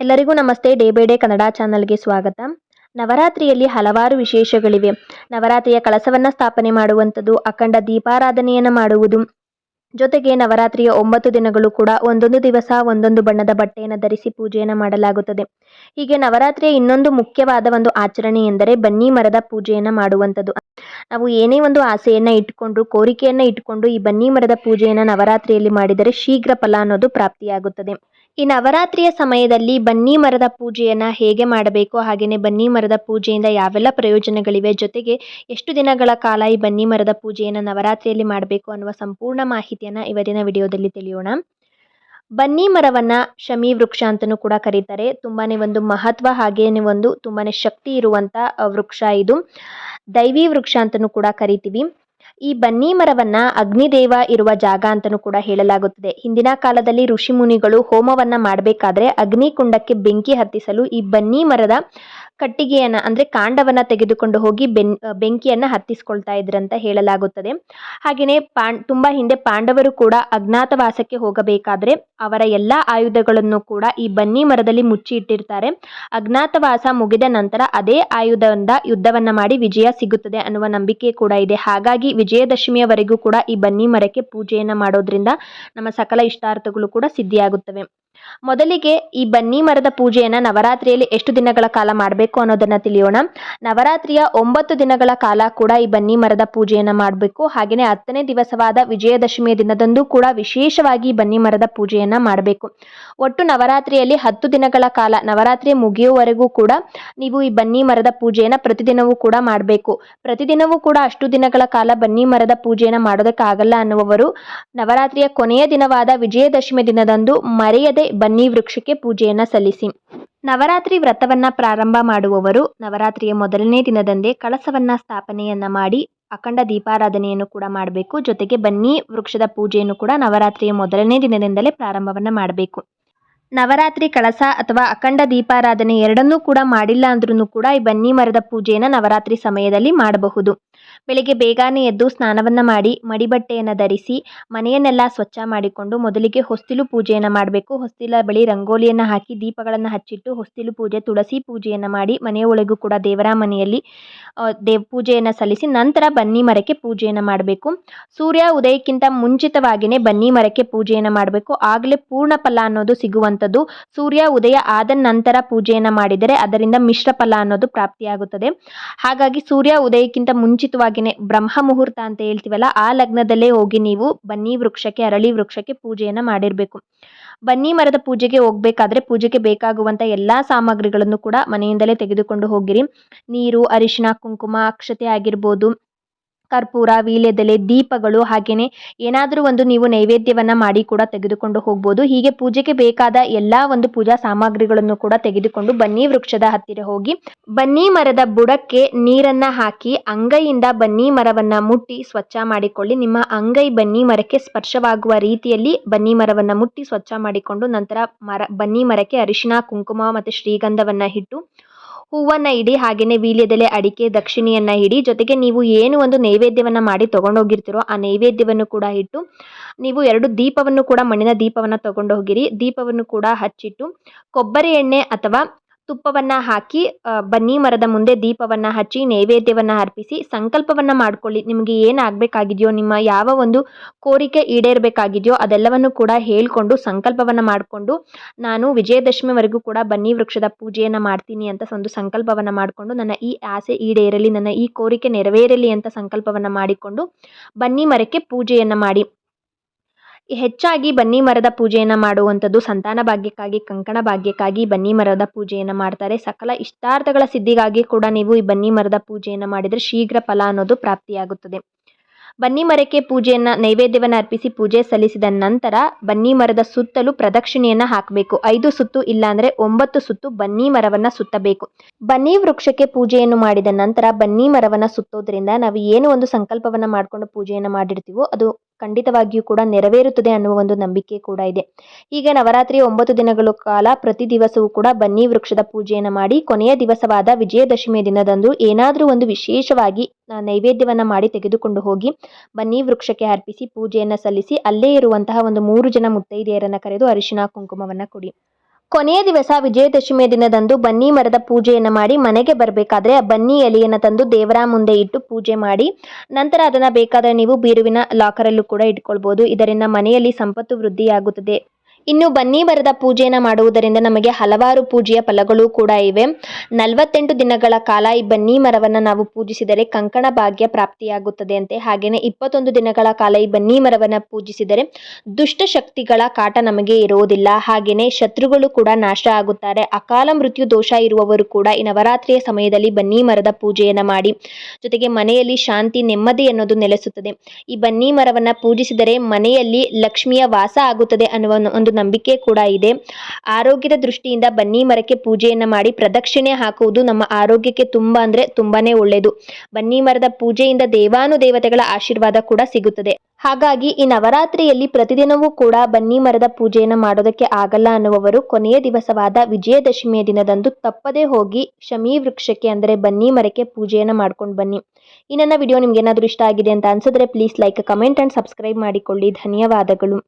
ಎಲ್ಲರಿಗೂ ನಮಸ್ತೆ. Day by day Kannada ಚಾನಲ್ಗೆ ಸ್ವಾಗತ. ನವರಾತ್ರಿಯಲ್ಲಿ ಹಲವಾರು ವಿಶೇಷಗಳಿವೆ. ನವರಾತ್ರಿಯ ಕಳಸವನ್ನು ಸ್ಥಾಪನೆ ಮಾಡುವಂಥದ್ದು, ಅಖಂಡ ದೀಪಾರಾಧನೆಯನ್ನು ಮಾಡುವುದು. ಜೊತೆಗೆ ನವರಾತ್ರಿಯ ಒಂಬತ್ತು ದಿನಗಳು ಕೂಡ ಒಂದೊಂದು ದಿವಸ ಒಂದೊಂದು ಬಣ್ಣದ ಬಟ್ಟೆಯನ್ನು ಧರಿಸಿ ಪೂಜೆಯನ್ನು ಮಾಡಲಾಗುತ್ತದೆ. ಹೀಗೆ ನವರಾತ್ರಿಯ ಇನ್ನೊಂದು ಮುಖ್ಯವಾದ ಒಂದು ಆಚರಣೆ ಎಂದರೆ ಬನ್ನಿ ಮರದ ಪೂಜೆಯನ್ನು ಮಾಡುವಂಥದ್ದು. ನಾವು ಏನೇ ಒಂದು ಆಸೆಯನ್ನು ಇಟ್ಕೊಂಡು ಕೋರಿಕೆಯನ್ನು ಇಟ್ಕೊಂಡು ಈ ಬನ್ನಿ ಮರದ ಪೂಜೆಯನ್ನು ನವರಾತ್ರಿಯಲ್ಲಿ ಮಾಡಿದರೆ ಶೀಘ್ರ ಫಲ ಅನ್ನೋದು ಪ್ರಾಪ್ತಿಯಾಗುತ್ತದೆ. ಈ ನವರಾತ್ರಿಯ ಸಮಯದಲ್ಲಿ ಬನ್ನಿ ಮರದ ಪೂಜೆಯನ್ನು ಹೇಗೆ ಮಾಡಬೇಕು? ಹಾಗೆಯೇ ಬನ್ನಿ ಮರದ ಪೂಜೆಯಿಂದ ಯಾವೆಲ್ಲ ಪ್ರಯೋಜನಗಳಿವೆ? ಜೊತೆಗೆ ಎಷ್ಟು ದಿನಗಳ ಕಾಲ ಈ ಬನ್ನಿ ಮರದ ಪೂಜೆಯನ್ನು ನವರಾತ್ರಿಯಲ್ಲಿ ಮಾಡಬೇಕು ಅನ್ನುವ ಸಂಪೂರ್ಣ ಮಾಹಿತಿಯನ್ನು ಇವತ್ತಿನ ವಿಡಿಯೋದಲ್ಲಿ ತಿಳಿಯೋಣ. ಬನ್ನಿ ಮರವನ್ನು ಶಮಿ ವೃಕ್ಷ ಅಂತಲೂ ಕೂಡ ಕರೀತಾರೆ. ತುಂಬಾ ಒಂದು ಮಹತ್ವ ಹಾಗೆಯೇ ಒಂದು ತುಂಬಾ ಶಕ್ತಿ ಇರುವಂಥ ವೃಕ್ಷ ಇದು. ದೈವಿ ವೃಕ್ಷ ಅಂತಲೂ ಕೂಡ ಕರಿತೀವಿ. ಈ ಬನ್ನಿ ಮರವನ್ನ ಅಗ್ನಿದೇವ ಇರುವ ಜಾಗ ಅಂತಲೂ ಕೂಡ ಹೇಳಲಾಗುತ್ತದೆ. ಹಿಂದಿನ ಕಾಲದಲ್ಲಿ ಋಷಿ ಮುನಿಗಳು ಹೋಮವನ್ನ ಮಾಡಬೇಕಾದ್ರೆ ಅಗ್ನಿಕುಂಡಕ್ಕೆ ಬೆಂಕಿ ಹತ್ತಿಸಲು ಈ ಬನ್ನಿ ಮರದ ಕಟ್ಟಿಗೆಯನ್ನ ಅಂದ್ರೆ ಕಾಂಡವನ್ನ ತೆಗೆದುಕೊಂಡು ಹೋಗಿ ಬೆನ್ ಬೆಂಕಿಯನ್ನ ಹತ್ತಿಸ್ಕೊಳ್ತಾ ಇದ್ರಂತ ಹೇಳಲಾಗುತ್ತದೆ. ಹಾಗೆಯೇ ಪಾಂಡ್, ತುಂಬಾ ಹಿಂದೆ ಪಾಂಡವರು ಕೂಡ ಅಜ್ಞಾತವಾಸಕ್ಕೆ ಹೋಗಬೇಕಾದ್ರೆ ಅವರ ಎಲ್ಲ ಆಯುಧಗಳನ್ನು ಕೂಡ ಈ ಬನ್ನಿ ಮರದಲ್ಲಿ ಮುಚ್ಚಿ ಇಟ್ಟಿರ್ತಾರೆ. ಅಜ್ಞಾತವಾಸ ಮುಗಿದ ನಂತರ ಅದೇ ಆಯುಧದಿಂದ ಯುದ್ಧವನ್ನ ಮಾಡಿ ವಿಜಯ ಸಿಗುತ್ತದೆ ಅನ್ನುವ ನಂಬಿಕೆ ಕೂಡ ಇದೆ. ಹಾಗಾಗಿ ವಿಜಯದಶಮಿಯವರೆಗೂ ಕೂಡ ಈ ಬನ್ನಿ ಮರಕ್ಕೆ ಪೂಜೆಯನ್ನ ಮಾಡೋದ್ರಿಂದ ನಮ್ಮ ಸಕಲ ಇಷ್ಟಾರ್ಥಗಳು ಕೂಡ ಸಿದ್ಧಿಯಾಗುತ್ತವೆ. ಮೊದಲಿಗೆ ಈ ಬನ್ನಿ ಮರದ ಪೂಜೆಯನ್ನು ನವರಾತ್ರಿಯಲ್ಲಿ ಎಷ್ಟು ದಿನಗಳ ಕಾಲ ಮಾಡಬೇಕು ಅನ್ನೋದನ್ನ ತಿಳಿಯೋಣ. ನವರಾತ್ರಿಯ ಒಂಬತ್ತು ದಿನಗಳ ಕಾಲ ಕೂಡ ಈ ಬನ್ನಿ ಮರದ ಪೂಜೆಯನ್ನು ಮಾಡಬೇಕು. ಹಾಗೆಯೇ ಹತ್ತನೇ ದಿವಸವಾದ ವಿಜಯದಶಮಿಯ ದಿನದಂದು ಕೂಡ ವಿಶೇಷವಾಗಿ ಬನ್ನಿ ಮರದ ಪೂಜೆಯನ್ನು ಮಾಡಬೇಕು. ಒಟ್ಟು ನವರಾತ್ರಿಯಲ್ಲಿ ಹತ್ತು ದಿನಗಳ ಕಾಲ, ನವರಾತ್ರಿ ಮುಗಿಯುವವರೆಗೂ ಕೂಡ ನೀವು ಈ ಬನ್ನಿ ಮರದ ಪೂಜೆಯನ್ನು ಪ್ರತಿದಿನವೂ ಕೂಡ ಮಾಡಬೇಕು. ಪ್ರತಿದಿನವೂ ಕೂಡ ಅಷ್ಟು ದಿನಗಳ ಕಾಲ ಬನ್ನಿ ಮರದ ಪೂಜೆಯನ್ನು ಮಾಡೋದಕ್ಕಾಗಲ್ಲ ಅನ್ನುವವರು, ನವರಾತ್ರಿಯ ಕೊನೆಯ ದಿನವಾದ ವಿಜಯದಶಮಿ ದಿನದಂದು ಮರೆಯದೆ ಬನ್ನಿ ವೃಕ್ಷಕ್ಕೆ ಪೂಜೆಯನ್ನು ಸಲ್ಲಿಸಿ. ನವರಾತ್ರಿ ವ್ರತವನ್ನು ಪ್ರಾರಂಭ ಮಾಡುವವರು ನವರಾತ್ರಿಯ ಮೊದಲನೇ ದಿನದಂದೇ ಕಳಸವನ್ನು ಸ್ಥಾಪನೆಯನ್ನ ಮಾಡಿ ಅಖಂಡ ದೀಪಾರಾಧನೆಯನ್ನು ಕೂಡ ಮಾಡಬೇಕು. ಜೊತೆಗೆ ಬನ್ನಿ ವೃಕ್ಷದ ಪೂಜೆಯನ್ನು ಕೂಡ ನವರಾತ್ರಿಯ ಮೊದಲನೇ ದಿನದಿಂದಲೇ ಪ್ರಾರಂಭವನ್ನ ಮಾಡಬೇಕು. ನವರಾತ್ರಿ ಕಳಸ ಅಥವಾ ಅಖಂಡ ದೀಪಾರಾಧನೆ ಎರಡನ್ನೂ ಕೂಡ ಮಾಡಿಲ್ಲ ಅಂದ್ರೂ ಕೂಡ ಈ ಬನ್ನಿ ಮರದ ಪೂಜೆಯನ್ನು ನವರಾತ್ರಿ ಸಮಯದಲ್ಲಿ ಮಾಡಬಹುದು. ಬೆಳಿಗ್ಗೆ ಬೇಗನೆ ಎದ್ದು ಸ್ನಾನವನ್ನು ಮಾಡಿ ಮಡಿಬಟ್ಟೆಯನ್ನು ಧರಿಸಿ ಮನೆಯನ್ನೆಲ್ಲ ಸ್ವಚ್ಛ ಮಾಡಿಕೊಂಡು ಮೊದಲಿಗೆ ಹೊಸ್ತಿಲು ಪೂಜೆಯನ್ನು ಮಾಡಬೇಕು. ಹೊಸ್ತಿಲ ಬಳಿ ರಂಗೋಲಿಯನ್ನು ಹಾಕಿ ದೀಪಗಳನ್ನು ಹಚ್ಚಿಟ್ಟು ಹೊಸ್ತಿಲು ಪೂಜೆ, ತುಳಸಿ ಪೂಜೆಯನ್ನು ಮಾಡಿ ಮನೆಯ ಒಳಗೂ ಕೂಡ ದೇವರ ಮನೆಯಲ್ಲಿ ದೇವ್, ಪೂಜೆಯನ್ನು ಸಲ್ಲಿಸಿ ನಂತರ ಬನ್ನಿ ಮರಕ್ಕೆ ಪೂಜೆಯನ್ನು ಮಾಡಬೇಕು. ಸೂರ್ಯ ಉದಯಕ್ಕಿಂತ ಮುಂಚಿತವಾಗಿಯೇ ಬನ್ನಿ ಮರಕ್ಕೆ ಪೂಜೆಯನ್ನು ಮಾಡಬೇಕು. ಆಗಲೇ ಪೂರ್ಣ ಫಲ ಅನ್ನೋದು ಸಿಗುವಂಥದ್ದು. ಸೂರ್ಯ ಉದಯ ಆದ ನಂತರ ಪೂಜೆಯನ್ನು ಮಾಡಿದರೆ ಅದರಿಂದ ಮಿಶ್ರ ಫಲ ಅನ್ನೋದು ಪ್ರಾಪ್ತಿಯಾಗುತ್ತದೆ. ಹಾಗಾಗಿ ಸೂರ್ಯ ಉದಯಕ್ಕಿಂತ ಮುಂಚಿತವಾಗಿಯೇ ಬ್ರಹ್ಮ ಮುಹೂರ್ತ ಅಂತ ಹೇಳ್ತೀವಲ್ಲ, ಆ ಲಗ್ನದಲ್ಲೇ ಹೋಗಿ ನೀವು ಬನ್ನಿ ವೃಕ್ಷಕ್ಕೆ, ಅರಳಿ ವೃಕ್ಷಕ್ಕೆ ಪೂಜೆಯನ್ನು ಮಾಡಿರಬೇಕು. ಬನ್ನಿ ಮರದ ಪೂಜೆಗೆ ಹೋಗಬೇಕಾದ್ರೆ ಪೂಜೆಗೆ ಬೇಕಾಗುವಂಥ ಎಲ್ಲ ಸಾಮಗ್ರಿಗಳನ್ನು ಕೂಡ ಮನೆಯಿಂದಲೇ ತೆಗೆದುಕೊಂಡು ಹೋಗಿರಿ. ನೀರು ಅರಿಶಿನ ಕುಂಕುಮ, ಅಕ್ಷತೆ ಆಗಿರ್ಬೋದು ಕರ್ಪೂರ, ವೀಳ್ಯದೆಲೆ, ದೀಪಗಳು ಹಾಗೆಯೇ ಏನಾದರೂ ಒಂದು ನೀವು ನೈವೇದ್ಯವನ್ನು ಮಾಡಿ ಕೂಡ ತೆಗೆದುಕೊಂಡು ಹೋಗ್ಬೋದು. ಹೀಗೆ ಪೂಜೆಗೆ ಬೇಕಾದ ಎಲ್ಲ ಒಂದು ಪೂಜಾ ಸಾಮಗ್ರಿಗಳನ್ನು ಕೂಡ ತೆಗೆದುಕೊಂಡು ಬನ್ನಿ ವೃಕ್ಷದ ಹತ್ತಿರ ಹೋಗಿ. ಬನ್ನಿ ಮರದ ಬುಡಕ್ಕೆ ನೀರನ್ನ ಹಾಕಿ ಅಂಗೈಯಿಂದ ಬನ್ನಿ ಮರವನ್ನ ಮುಟ್ಟಿ ಸ್ವಚ್ಛ ಮಾಡಿಕೊಳ್ಳಿ. ನಿಮ್ಮ ಅಂಗೈ ಬನ್ನಿ ಮರಕ್ಕೆ ಸ್ಪರ್ಶವಾಗುವ ರೀತಿಯಲ್ಲಿ ಬನ್ನಿ ಮರವನ್ನ ಮುಟ್ಟಿ ಸ್ವಚ್ಛ ಮಾಡಿಕೊಂಡು ನಂತರ ಮರ, ಬನ್ನಿ ಮರಕ್ಕೆ ಅರಿಶಿನ ಕುಂಕುಮ ಮತ್ತು ಶ್ರೀಗಂಧವನ್ನ ಇಟ್ಟು ಹೂವನ್ನು ಇಡಿ ಹಾಗೆಯೇ ವೀಳ್ಯದೆಲೆ ಅಡಿಕೆ ದಕ್ಷಿಣೆಯನ್ನು ಇಡಿ, ಜೊತೆಗೆ ನೀವು ಏನು ಒಂದು ನೈವೇದ್ಯವನ್ನು ಮಾಡಿ ತೊಗೊಂಡೋಗಿರ್ತೀರೋ ಆ ನೈವೇದ್ಯವನ್ನು ಕೂಡ ಇಟ್ಟು, ನೀವು ಎರಡು ದೀಪವನ್ನು ಕೂಡ ಮಣ್ಣಿನ ದೀಪವನ್ನು ತಗೊಂಡು ಹೋಗಿರಿ ದೀಪವನ್ನು ಕೂಡ ಹಚ್ಚಿಟ್ಟು, ಕೊಬ್ಬರಿ ಎಣ್ಣೆ ಅಥವಾ ತುಪ್ಪವನ್ನು ಹಾಕಿ ಬನ್ನಿ ಮರದ ಮುಂದೆ ದೀಪವನ್ನು ಹಚ್ಚಿ, ನೈವೇದ್ಯವನ್ನು ಅರ್ಪಿಸಿ, ಸಂಕಲ್ಪವನ್ನು ಮಾಡಿಕೊಳ್ಳಿ. ನಿಮಗೆ ಏನು ಆಗಬೇಕಾಗಿದೆಯೋ, ನಿಮ್ಮ ಯಾವ ಒಂದು ಕೋರಿಕೆ ಈಡೇರಬೇಕಾಗಿದೆಯೋ, ಅದೆಲ್ಲವನ್ನು ಕೂಡ ಹೇಳಿಕೊಂಡು ಸಂಕಲ್ಪವನ್ನು ಮಾಡಿಕೊಂಡು, ನಾನು ವಿಜಯದಶಮಿವರೆಗೂ ಕೂಡ ಬನ್ನಿ ವೃಕ್ಷದ ಪೂಜೆಯನ್ನು ಮಾಡ್ತೀನಿ ಅಂತ ಒಂದು ಸಂಕಲ್ಪವನ್ನು ಮಾಡಿಕೊಂಡು, ನನ್ನ ಈ ಆಸೆ ಈಡೇರಲಿ, ನನ್ನ ಈ ಕೋರಿಕೆ ನೆರವೇರಲಿ ಅಂತ ಸಂಕಲ್ಪವನ್ನು ಮಾಡಿಕೊಂಡು, ಬನ್ನಿ ಮರಕ್ಕೆ ಪೂಜೆಯನ್ನು ಮಾಡಿ. ಹೆಚ್ಚಾಗಿ ಬನ್ನಿ ಮರದ ಪೂಜೆಯನ್ನು ಮಾಡುವಂಥದ್ದು ಸಂತಾನ ಭಾಗ್ಯಕ್ಕಾಗಿ, ಕಂಕಣ ಭಾಗ್ಯಕ್ಕಾಗಿ ಬನ್ನಿ ಮರದ ಪೂಜೆಯನ್ನು ಮಾಡ್ತಾರೆ. ಸಕಲ ಇಷ್ಟಾರ್ಥಗಳ ಸಿದ್ಧಿಗಾಗಿ ಕೂಡ ನೀವು ಈ ಬನ್ನಿ ಮರದ ಪೂಜೆಯನ್ನು ಮಾಡಿದರೆ ಶೀಘ್ರ ಫಲ ಅನ್ನೋದು ಪ್ರಾಪ್ತಿಯಾಗುತ್ತದೆ. ಬನ್ನಿ ಮರಕ್ಕೆ ಪೂಜೆಯನ್ನು ನೈವೇದ್ಯವನ್ನು ಅರ್ಪಿಸಿ ಪೂಜೆ ಸಲ್ಲಿಸಿದ ನಂತರ ಬನ್ನಿ ಮರದ ಸುತ್ತಲೂ ಪ್ರದಕ್ಷಿಣೆಯನ್ನು ಹಾಕಬೇಕು. ಐದು ಸುತ್ತು ಇಲ್ಲಾಂದರೆ ಒಂಬತ್ತು ಸುತ್ತು ಬನ್ನಿ ಮರವನ್ನು ಸುತ್ತಬೇಕು. ಬನ್ನಿ ವೃಕ್ಷಕ್ಕೆ ಪೂಜೆಯನ್ನು ಮಾಡಿದ ನಂತರ ಬನ್ನಿ ಮರವನ್ನು ಸುತ್ತೋದ್ರಿಂದ ನಾವು ಏನು ಒಂದು ಸಂಕಲ್ಪವನ್ನು ಮಾಡಿಕೊಂಡು ಪೂಜೆಯನ್ನು ಮಾಡಿರ್ತೀವೋ ಅದು ಖಂಡಿತವಾಗಿಯೂ ಕೂಡ ನೆರವೇರುತ್ತದೆ ಅನ್ನುವ ಒಂದು ನಂಬಿಕೆ ಕೂಡ ಇದೆ. ಈಗ ನವರಾತ್ರಿ ಒಂಬತ್ತು ದಿನಗಳ ಕಾಲ ಪ್ರತಿ ದಿವಸವೂ ಕೂಡ ಬನ್ನಿ ವೃಕ್ಷದ ಪೂಜೆಯನ್ನು ಮಾಡಿ, ಕೊನೆಯ ದಿವಸವಾದ ವಿಜಯದಶಮಿಯ ದಿನದಂದು ಏನಾದರೂ ಒಂದು ವಿಶೇಷವಾಗಿ ನೈವೇದ್ಯವನ್ನು ಮಾಡಿ ತೆಗೆದುಕೊಂಡು ಹೋಗಿ ಬನ್ನಿ ವೃಕ್ಷಕ್ಕೆ ಅರ್ಪಿಸಿ ಪೂಜೆಯನ್ನು ಸಲ್ಲಿಸಿ ಅಲ್ಲೇ ಇರುವಂತಹ ಒಂದು ಮೂರು ಜನ ಮುತ್ತೈದೆಯರನ್ನು ಕರೆದು ಅರಿಶಿನ ಕುಂಕುಮವನ್ನು ಕೊಡಿ. ಕೊನೆಯ ದಿವಸ ವಿಜಯದಶಮಿಯ ದಿನದಂದು ಬನ್ನಿ ಮರದ ಪೂಜೆಯನ್ನು ಮಾಡಿ ಮನೆಗೆ ಬರಬೇಕಾದ್ರೆ ಆ ಬನ್ನಿ ಎಲೆಯನ್ನು ತಂದು ದೇವರ ಮುಂದೆ ಇಟ್ಟು ಪೂಜೆ ಮಾಡಿ, ನಂತರ ಅದನ್ನು ಬೇಕಾದರೆ ನೀವು ಬೀರುವಿನ ಲಾಕರಲ್ಲೂ ಕೂಡ ಇಟ್ಕೊಳ್ಬೋದು. ಇದರಿಂದ ಮನೆಯಲ್ಲಿ ಸಂಪತ್ತು ವೃದ್ಧಿಯಾಗುತ್ತದೆ. ಇನ್ನು ಬನ್ನಿ ಮರದ ಪೂಜೆಯನ್ನು ಮಾಡುವುದರಿಂದ ನಮಗೆ ಹಲವಾರು ಪೂಜೆಯ ಫಲಗಳು ಕೂಡ ಇವೆ. ನಲವತ್ತೆಂಟು ದಿನಗಳ ಕಾಲ ಈ ಬನ್ನಿ ಮರವನ್ನು ನಾವು ಪೂಜಿಸಿದರೆ ಕಂಕಣ ಭಾಗ್ಯ ಪ್ರಾಪ್ತಿಯಾಗುತ್ತದೆ ಅಂತೆ. ಹಾಗೆಯೇ ಇಪ್ಪತ್ತೊಂದು ದಿನಗಳ ಕಾಲ ಈ ಬನ್ನಿ ಮರವನ್ನು ಪೂಜಿಸಿದರೆ ದುಷ್ಟ ಶಕ್ತಿಗಳ ಕಾಟ ನಮಗೆ ಇರುವುದಿಲ್ಲ. ಹಾಗೆಯೇ ಶತ್ರುಗಳು ಕೂಡ ನಾಶ ಆಗುತ್ತಾರೆ. ಅಕಾಲ ಮೃತ್ಯು ದೋಷ ಇರುವವರು ಕೂಡ ಈ ನವರಾತ್ರಿಯ ಸಮಯದಲ್ಲಿ ಬನ್ನಿ ಮರದ ಪೂಜೆಯನ್ನು ಮಾಡಿ ಜೊತೆಗೆ ಮನೆಯಲ್ಲಿ ಶಾಂತಿ, ನೆಮ್ಮದಿ ಅನ್ನೋದು ನೆಲೆಸುತ್ತದೆ. ಈ ಬನ್ನಿ ಮರವನ್ನು ಪೂಜಿಸಿದರೆ ಮನೆಯಲ್ಲಿ ಲಕ್ಷ್ಮಿಯ ವಾಸ ಆಗುತ್ತದೆ ಅನ್ನುವ ಒಂದು ನಂಬಿಕೆ ಕೂಡ ಇದೆ. ಆರೋಗ್ಯದ ದೃಷ್ಟಿಯಿಂದ ಬನ್ನಿ ಮರಕ್ಕೆ ಪೂಜೆಯನ್ನು ಮಾಡಿ ಪ್ರದಕ್ಷಿಣೆ ಹಾಕುವುದು ನಮ್ಮ ಆರೋಗ್ಯಕ್ಕೆ ತುಂಬ ಅಂದರೆ ತುಂಬಾನೇ ಒಳ್ಳೆಯದು ಬನ್ನಿ ಮರದ ಪೂಜೆಯಿಂದ ದೇವಾನುದೇವತೆಗಳ ಆಶೀರ್ವಾದ ಕೂಡ ಸಿಗುತ್ತದೆ. ಹಾಗಾಗಿ ಈ ನವರಾತ್ರಿಯಲ್ಲಿ ಪ್ರತಿದಿನವೂ ಕೂಡ ಬನ್ನಿ ಮರದ ಪೂಜೆಯನ್ನು ಮಾಡೋದಕ್ಕೆ ಆಗಲ್ಲ ಅನ್ನುವವರು ಕೊನೆಯ ದಿವಸವಾದ ವಿಜಯದಶಮಿಯ ದಿನದಂದು ತಪ್ಪದೇ ಹೋಗಿ ಶಮಿ ವೃಕ್ಷಕ್ಕೆ ಅಂದರೆ ಬನ್ನಿ ಮರಕ್ಕೆ ಪೂಜೆಯನ್ನು ಮಾಡ್ಕೊಂಡು ಬನ್ನಿ. ಈ ವಿಡಿಯೋ ನಿಮ್ಗೆ ಏನಾದರೂ ಇಷ್ಟ ಆಗಿದೆ ಅಂತ ಅನ್ಸಿದ್ರೆ please like comment and subscribe ಮಾಡಿಕೊಳ್ಳಿ. ಧನ್ಯವಾದಗಳು.